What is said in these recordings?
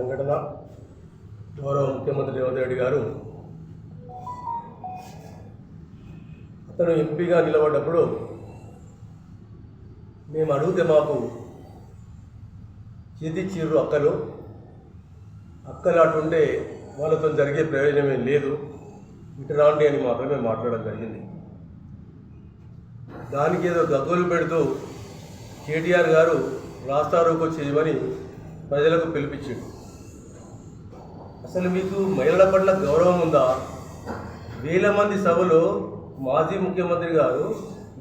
సంఘటన గౌరవ ముఖ్యమంత్రి రేవంత్ రెడ్డి గారు అతను ఎంపీగా నిలబడ్డప్పుడు మేము అడిగితే మాకు చేతిచ్చిర్రు అక్కలు అక్కలు అటుండే వాళ్ళతో జరిగే ప్రయోజనం లేదు ఇటురాండి అని మాత్రమే మాట్లాడడం జరిగింది. దానికి ఏదో గగ్గోలు పెడుతూ కేటీఆర్ గారు రాస్తారోకో చేయమని ప్రజలకు పిలిపించాడు. అసలు మీకు మహిళల పట్ల గౌరవం ఉందా? వేల మంది సభలో మాజీ ముఖ్యమంత్రి గారు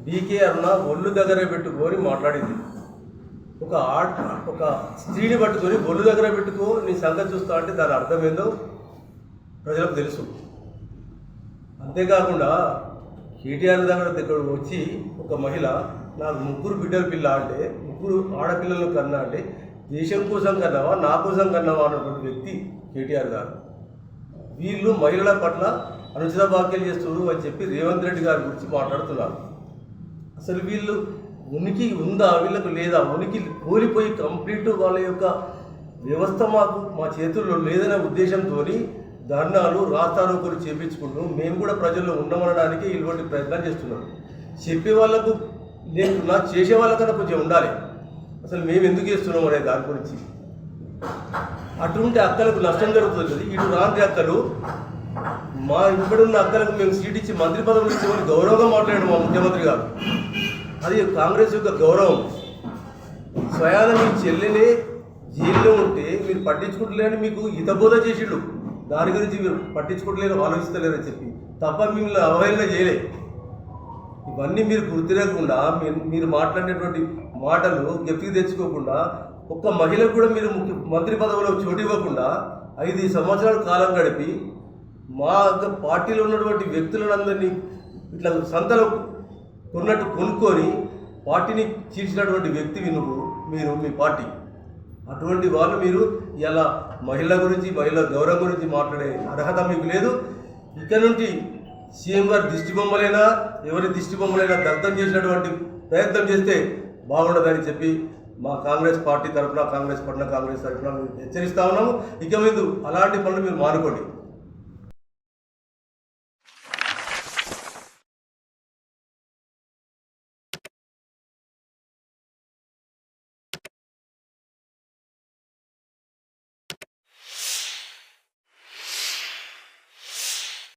బీకే అరుణ ఒళ్ళు దగ్గర పెట్టుకొని మాట్లాడింది. ఒక ఆట ఒక స్త్రీని పట్టుకొని ఒళ్ళు దగ్గర పెట్టుకో నీ సంగతి చూస్తా అంటే దాని అర్థం ఏందో ప్రజలకు తెలుసు. అంతేకాకుండా కేటీఆర్ దగ్గర దగ్గర వచ్చి ఒక మహిళ నాకు ముగ్గురు బిడ్డల పిల్ల అంటే ముగ్గురు ఆడపిల్లలను కన్నా అంటే దేశం కోసం కన్నావా నా కోసం కన్నావా అన్నటువంటి వ్యక్తి కేటీఆర్ గారు. వీళ్ళు మహిళల పట్ల అనుచిత వ్యాఖ్యలు చేస్తున్నారు అని చెప్పి రేవంత్ రెడ్డి గారి గురించి మాట్లాడుతున్నారు. అసలు వీళ్ళు ఉనికి ఉందా వీళ్ళకు లేదా? ఉనికి కోల్పోయి కంప్లీట్ వాళ్ళ యొక్క వ్యవస్థ మాకు మా చేతుల్లో లేదనే ఉద్దేశంతో ధర్నాలు రాస్తారోకులు చేపించుకుంటూ మేము కూడా ప్రజల్లో ఉండమనడానికి ఇటువంటి ప్రయత్నం చేస్తున్నాం చెప్పే వాళ్ళకు లేకున్నా చేసే వాళ్ళకన్నా కొంచెం ఉండాలి. అసలు మేము ఎందుకు చేస్తున్నాం అనే దాని గురించి. అటువంటి అక్కలకు నష్టం జరుగుతుంది కదా. ఇటు రాంటి అక్కలు మా ఇక్కడున్న అక్కలకు మేము సీట్ ఇచ్చి మంత్రి పదవులు ఇచ్చామని గౌరవంగా మాట్లాడాడు మా ముఖ్యమంత్రి గారు. అది కాంగ్రెస్ యొక్క గౌరవం. స్వయాన మీ చెల్లెని జైల్లో ఉంటే మీరు పట్టించుకుంటలేని మీకు హితబోధ చేసిండు. దాని గురించి మీరు పట్టించుకుంటలేరు ఆలోచిస్తలేరని చెప్పి. తప్ప మిమ్మల్ని అవహేళన చేయలే. ఇవన్నీ మీరు గుర్తిరగకుండా మీరు మీరు మాటలు గెప్తికి తెచ్చుకోకుండా ఒక్క మహిళకు కూడా మీరు ముఖ్య మంత్రి పదవిలో చోటు ఇవ్వకుండా ఐదు సంవత్సరాల కాలం గడిపి మా యొక్క పార్టీలో ఉన్నటువంటి వ్యక్తులందరినీ ఇట్లా సంతలో కొన్నట్టు కొనుక్కొని పార్టీని చీల్చినటువంటి వ్యక్తివి నువ్వు మీరు మీ పార్టీ. అటువంటి వాళ్ళు మీరు ఇలా మహిళ గురించి మహిళ గౌరవం గురించి మాట్లాడే అర్హత మీకు లేదు. ఇక్కడ నుండి సీఎం గారు దిష్టి బొమ్మలైనా ఎవరి దిష్టి బొమ్మలైనా దగ్ధం చేసినటువంటి ప్రయత్నం చేస్తే బాగుండదని చెప్పి మా కాంగ్రెస్ పార్టీ తరఫున కాంగ్రెస్ పట్ల కాంగ్రెస్ తరఫున హెచ్చరిస్తా ఉన్నాము. ఇక మీద అలాంటి పనులు మీరు మానుకోండి.